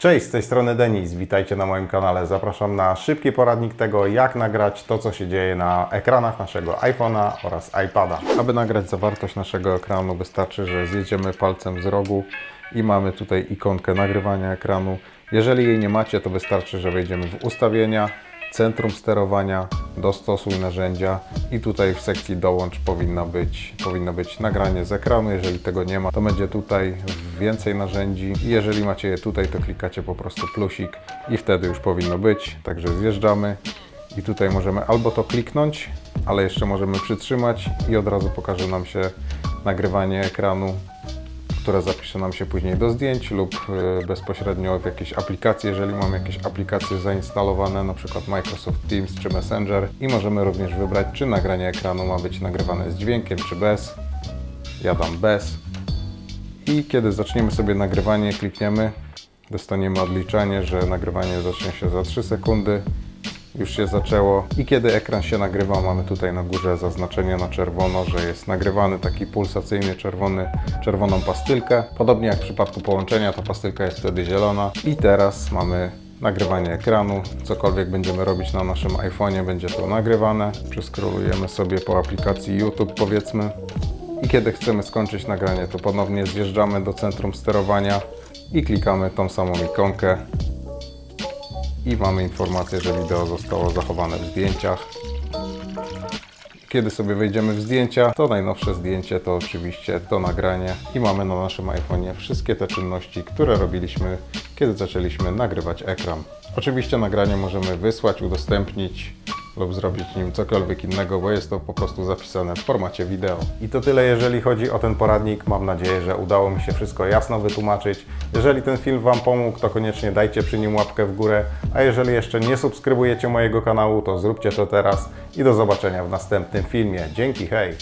Cześć, z tej strony Denis, witajcie na moim kanale. Zapraszam na szybki poradnik tego, jak nagrać to, co się dzieje na ekranach naszego iPhone'a oraz iPada. Aby nagrać zawartość naszego ekranu, wystarczy, że zjedziemy palcem z rogu i mamy tutaj ikonkę nagrywania ekranu. Jeżeli jej nie macie, to wystarczy, że wejdziemy w ustawienia, centrum sterowania, dostosuj narzędzia i tutaj w sekcji dołącz powinno być, powinno być nagranie z ekranu. Jeżeli tego nie ma, to będzie tutaj więcej narzędzi i jeżeli macie je tutaj, to klikacie po prostu plusik i wtedy już powinno być. Także zjeżdżamy i tutaj możemy albo to kliknąć, ale jeszcze możemy przytrzymać i od razu pokaże nam się nagrywanie ekranu które zapisze nam się później do zdjęć lub y, bezpośrednio w jakiejś aplikacji, jeżeli mamy jakieś aplikacje zainstalowane, na przykład Microsoft Teams czy Messenger i możemy również wybrać, czy nagranie ekranu ma być nagrywane z dźwiękiem, czy bez. Ja dam bez. I kiedy zaczniemy sobie nagrywanie, klikniemy, dostaniemy odliczenie, że nagrywanie zacznie się za 3 sekundy. Już się zaczęło i kiedy ekran się nagrywa, mamy tutaj na górze zaznaczenie na czerwono, że jest nagrywany taki pulsacyjny czerwony, czerwoną pastylkę. Podobnie jak w przypadku połączenia, ta pastylka jest wtedy zielona. I teraz mamy nagrywanie ekranu. Cokolwiek będziemy robić na naszym iPhone'ie, będzie to nagrywane. Przeskrolujemy sobie po aplikacji YouTube powiedzmy. I kiedy chcemy skończyć nagranie, to ponownie zjeżdżamy do centrum sterowania i klikamy tą samą ikonkę i mamy informację, że wideo zostało zachowane w zdjęciach. Kiedy sobie wejdziemy w zdjęcia, to najnowsze zdjęcie to oczywiście to nagranie i mamy na naszym iPhone'ie wszystkie te czynności, które robiliśmy, kiedy zaczęliśmy nagrywać ekran. Oczywiście nagranie możemy wysłać, udostępnić lub zrobić nim cokolwiek innego, bo jest to po prostu zapisane w formacie wideo. I to tyle, jeżeli chodzi o ten poradnik. Mam nadzieję, że udało mi się wszystko jasno wytłumaczyć. Jeżeli ten film Wam pomógł, to koniecznie dajcie przy nim łapkę w górę, a jeżeli jeszcze nie subskrybujecie mojego kanału, to zróbcie to teraz i do zobaczenia w następnym filmie. Dzięki, hej!